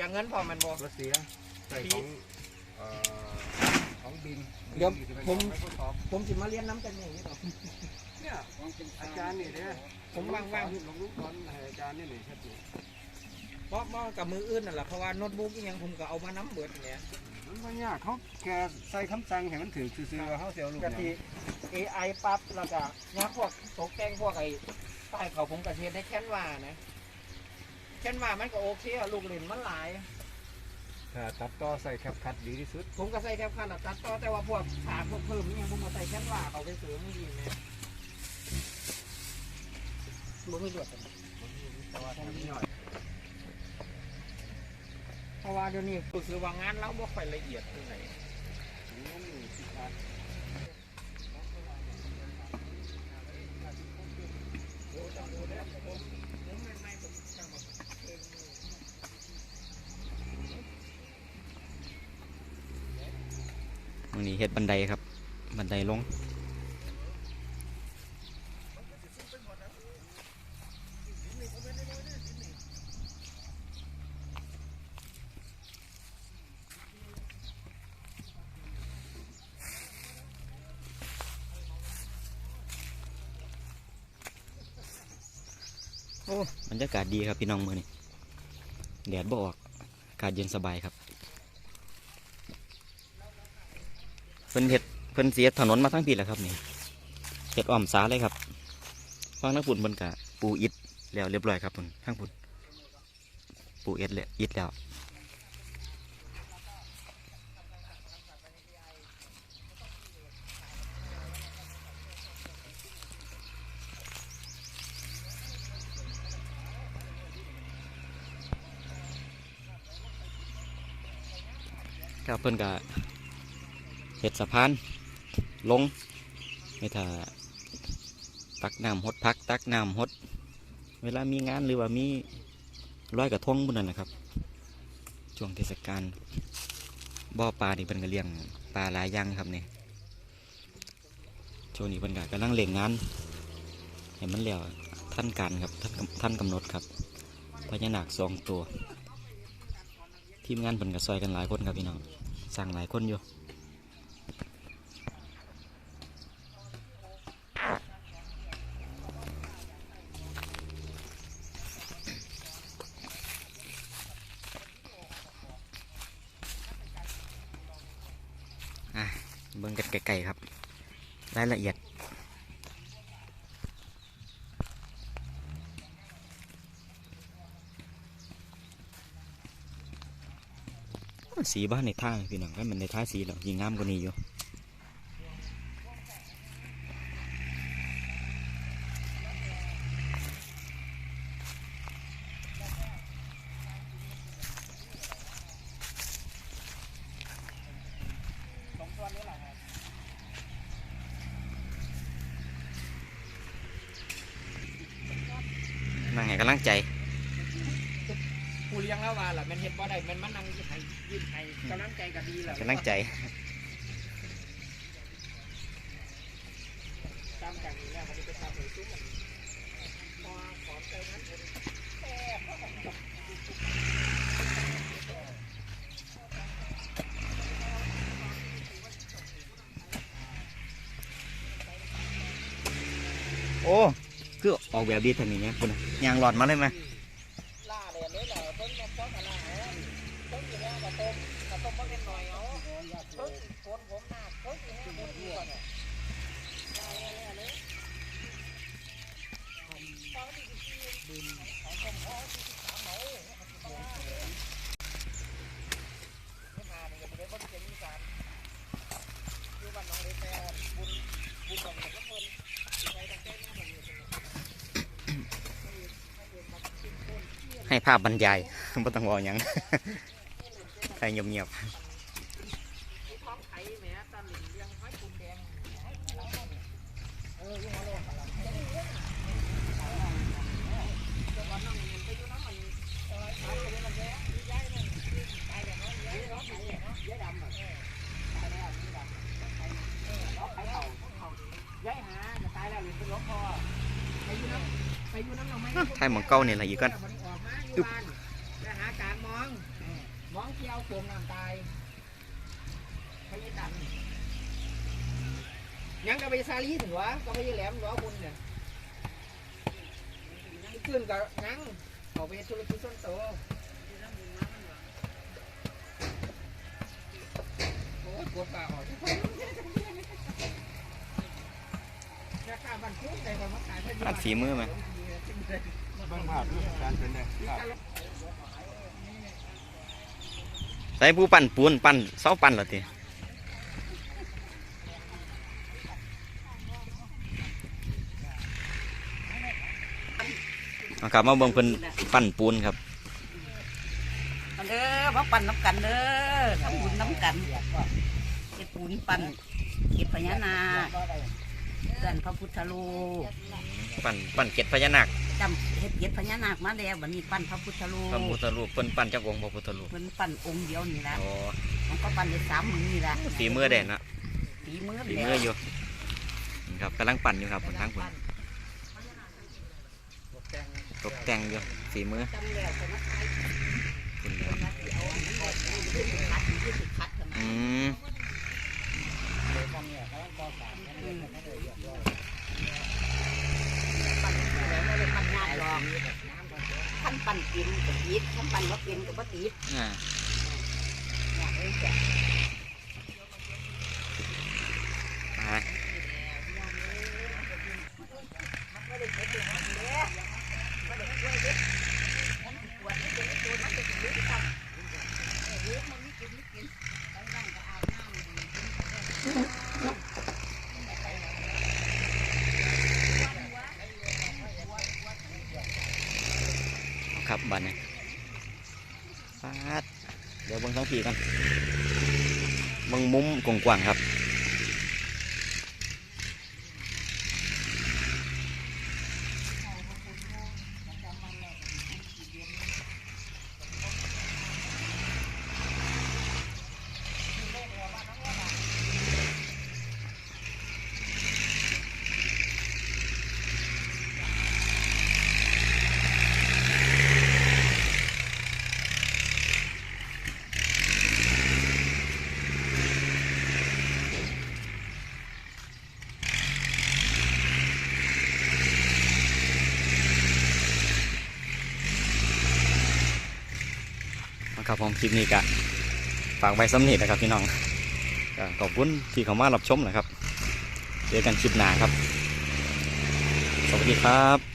สียเงินพอมันบอกรถเสียใส่ของเอ่อของบินเดี๋ยวผมไทดสอบผมสิมาเรียนน้ำจากไหนนี่ต่อเนี่ยอาจารย์นี่เนี่ยผมว่างๆลงลูกตอนให้อาจารย์นี่นี่ชัดเจนเพราะว่ากับมืออื่นนั่นแหละเพราะว่าโน้ตบุ๊กอีหยังผมก็เอามาน้ำเบิดเนี่ยมันไม่ยากเขาแค่ใส่คำสั่งให้มันถือซื่อๆเขาเสียวลูกกะทิ เนี่ย AI ปั๊บแล้วก็งานพวกตกแต่งพวกไอ้ใต้เขาผมกระเทียนได้แค่นว่านะ แค่นว่ามันก็โอเคอะลูกเล่นมันหลาย ถ้าตัดต่อใส่แคปคัดดีที่สุด ผมก็ใส่แคปคันอะตัดต่อแต่ว่าพวกฉากพวกเพิ่มนี่ยังผมมาใส่แค่นว่าเขาไปเสริมไม่ดีนะบ่มีดวดกันแต่ว่าทำหน่อยเพราะว่าเดี๋ยวนี้รู้สึกว่างานเราบ่ค่อยละเอียดเท่าไหร่นี่สิ ครับตรงนี้เฮ็ดบันไดครับ บันไดลงโอ้บรรยากาศดีครับพี่น้องมือนี่แดดบ่ออกอากาศเย็นสบายครับ เพิ่นเฮ็ดเพิ่นเสียถนนมาทั้งปีแหละครับนี่เฮ็ดอ้อมสาเลยครับฟังนักฝุ่นเพิ่นกะปูอิฐแล้วเรียบร้อยครับเพิ่นทั้งฝุ่นปูอิฐแล้วอิฐแล้วครับเพิ่นกะ เฮ็ดสะพานลงไม่ถ้าตักน้ำหดพัก ตักน้ำหด เวลามีงานหรือว่ามีร้อยกระทงบุญนั่นนะครับ ช่วงเทศกาลบ่อปลานี่เป็นกระเลี้ยงปลาหลายอย่างครับเนี่ยช่วงนี้เป็นกกำลังเล่งงาน เห็นมันแล้วท่านการครับท่านท่านกำหนดครับพญานาคสองตัว ทีมงานเป็นกระซอยกันหลายคนครับพี่น้องสั่งหลายคนอยู่ อะ เบิ่งกันไกลๆครับ รายละเอียด สีบ้านในท่าพี่น้องก็มันในท่าสีแล้วยิงงามกว่านี้อยู่ สองส่วนนี้แหละครับ นั่ง ให้กำลังใจผู้เลี้ยงแล้วว่าล่ะแมันเฮ็ดบ่ได้แมันมันนั่งให้ยืนให้กำลังใจก็ดีแล้วกำลังใจตามกันนี่แหละมันจะไปทำให้ซุ้มมันพอขอใจนั้นผมแซ่บโอ้คื ออกแบบดีทันนี้เนี่ยคุณยางหลอดมาเลยไหมต้มกระต้มมาเล่นหน่อยเอาเพิ่นโกนผมหน้าเพิ่นอยู่ให้คนดีก่อนเนี่ยอยู่บ้านหนองเล็กแต่บุญบุญของเด็กก็เพิ่นสิไปตั้งแต่นั้นก็อยู่ตรงนี้ ให้ภาพบรรยายไม่ต้องบอกหยังให้เงียบที่ท้องไข่แหม่ตาหลิงเลี้ยงไว้ปูนแดงเออยังมาลงอะไรจะได้เยอะจะวันนั้นมันไปอยู่น้ำมันเออขายไปเลยมันแย่ย้ายมันตายแล้วเนาะย้ายเนาะตายแล้วเนาะย้ายดำอะตายแล้วนี่ ดำเออเนาะไข่เข่าเข่าย้ายหาจะตายแล้วหรือเป็นรถพอไปอยู่น้ำไปอยู่น้ำเราไหมๆไทยหมองเก้านี่แหละอีกก่อนมันออกมาอยู่บ้านไปหาการมองเที่ยวจมน้ำตายพยาตันยังกับไปซาลีถึงวะก็ไปยแหลมร้อบุญเนี่ยขึ้นกับยังเขาไปธุรกิจส่วนตัวโอ้ยปวดปากออกราคาบันทุกในความขายพอดีอัดฝีมือไหม บางภาพนี่การเป็นได้ภาพใส่ผู้ปั่นปูนปั่นเสาปั่นเหรอทีเอาครับมาเบิ่งเพิ่นปั่นปูนครับมาเด้อมาปั่นน้ำกันเด้อทำบุญน้ำกันเก็บปูนปั่นเก็บพญานาคเดินพระพุทธรูปปั่นปั่นเกล็ดพญานาค จำเฮ็ดเก็บพญานาคมาแล้ววันนี้ปั่นพระพุทธรูปพระพุทธรูปเพิ่นปั่นจักองค์พระพุทธรูปเพิ่นปั่นองค์เดียวนี่ละโอ้มันก็ปั่นได้สามมือนี่ละฝีมือเด่นนะฝีมือฝีมืออยู่นี่ครับกำลังปั่นอยู่ครับคนทั้งคนตกแต่งอยู่ฝีมือจำแล้วแต่มาขายคุณคนละสิเอาอันนี้แบบนี้ขึ้นสิคัดขึ้นสิคัดกันอืม ปั่นแล้วไม่ได้ปั่นยากหรอกขั้นปั่นเป็นก็ติดขั้นปั่นว่าเป็นก็บ่ติด อ่า อยากเลยจ้ะ อ่า ครับบันนี้ฟาด เดี๋ยวเบิ่งทั้งทีกันบางมุมกว้างๆครับ นะ ครับผมคลิปนี้ก็ฝากไว้สำเนีนะครับพี่น้องขอบคุณที่เข้ามารับชมนะครับ เจอกันคลิปหน้าครับ สวัสดีครับ